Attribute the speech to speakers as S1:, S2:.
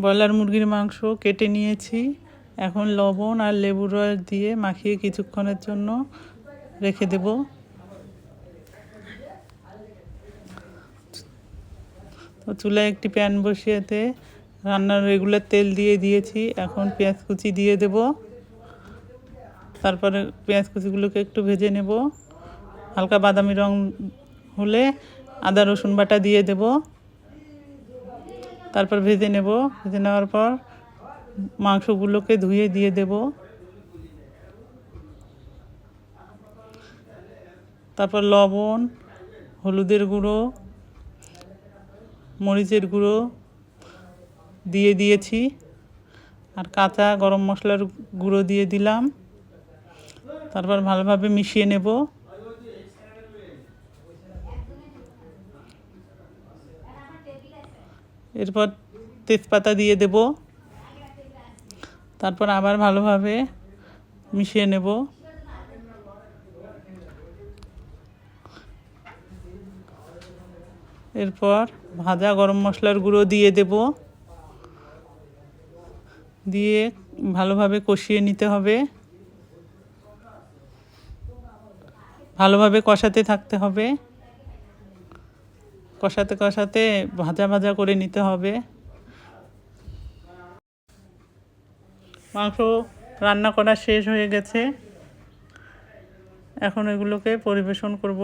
S1: Broiler মুরগির মাংস কেটে নিয়েছি। এখন লবণ আর লেবুর রস দিয়ে মাখিয়ে কিছুক্ষণের জন্য রেখে দেব। তো চুলায় একটি প্যান বসিয়েতে রান্নার রেগুলার তেল দিয়ে দিয়েছি। এখন পেঁয়াজ কুচি দিয়ে দেব। তারপরে পেঁয়াজ কুচিগুলোকে একটু ভেজে নেব। হালকা বাদামি রং হলে আদা রসুন বাটা দিয়ে দেব। তারপর ভেজে নেব। ভেজে নেওয়ার পর মাংসগুলোকে ধুয়ে দিয়ে দেব। তারপর লবণ, হলুদের গুঁড়ো, মরিচের গুঁড়ো দিয়ে দিয়েছি। আর কাঁচা গরম মশলার গুঁড়ো দিয়ে দিলাম। তারপর ভালোভাবে মিশিয়ে নেব। এরপর তেজপাতা দিয়ে দেব। তারপর আবার ভালোভাবে মিশিয়ে নেব। এরপর ভাজা গরম মশলার গুঁড়ো দিয়ে দেব। দিয়ে ভালোভাবে কষিয়ে নিতে হবে। ভালোভাবে কষাতে থাকতে হবে। কষাতে কষাতে ভাজা ভাজা করে নিতে হবে। মাংস রান্না করা শেষ হয়ে গেছে। এখন এগুলোকে পরিবেশন করব।